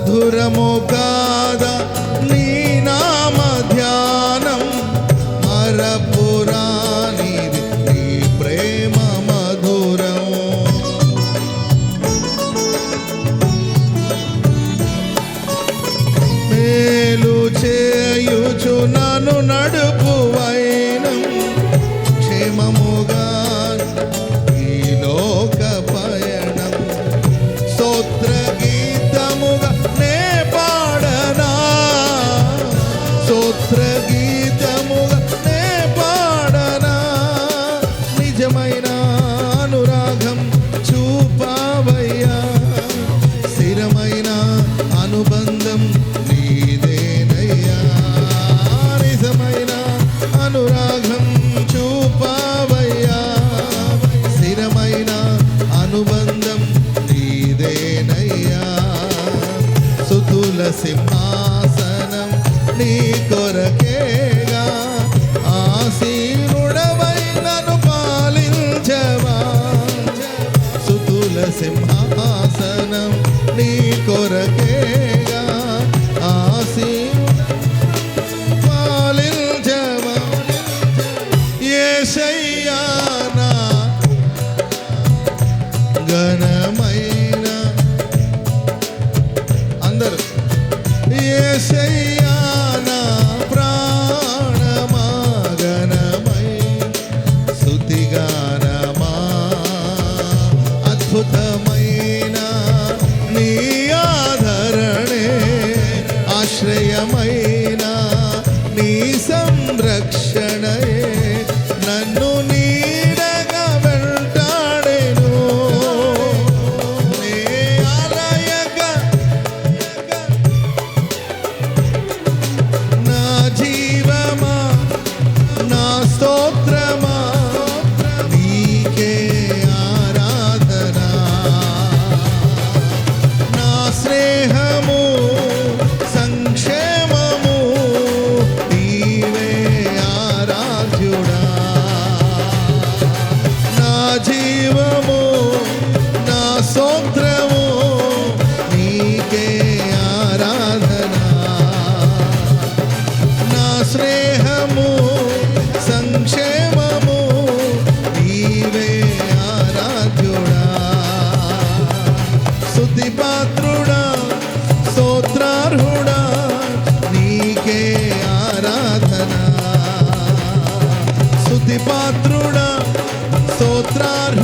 మధురము కాదా? నీ నామ ధ్యానం మరపురానిది నీ ప్రేమ మధురం. మేలు చే స్తోత్ర గీతముగా నే పాడనా? నిజమైన అనురాగం చూపావయ్యా. స్థిరమైన అనుబంధం నీదేనయ్యా. నిజమైన అనురాగం చూపావయ్యా. స్థిరమైన అనుబంధం నీదేనయ్యా. సుతుల సింహాసనం నీ కొరకేగా. ఆసీనుడవై నన్ను పాలించవా. సుతుల సింహాసనం నీ కొరకేగా. ఆసీ పాలించవా. ఏసయ్యానా ఘనమైన అందరూ. ఏసయ్యానా అద్భుతమైన నీ ఆదరణే ఆశ్రయమైన స్థుతి పాత్రుడా స్తోత్రార్హుడా నీకే ఆరాధన. స్థుతి పాత్రుడా స్తోత్రార్హుడా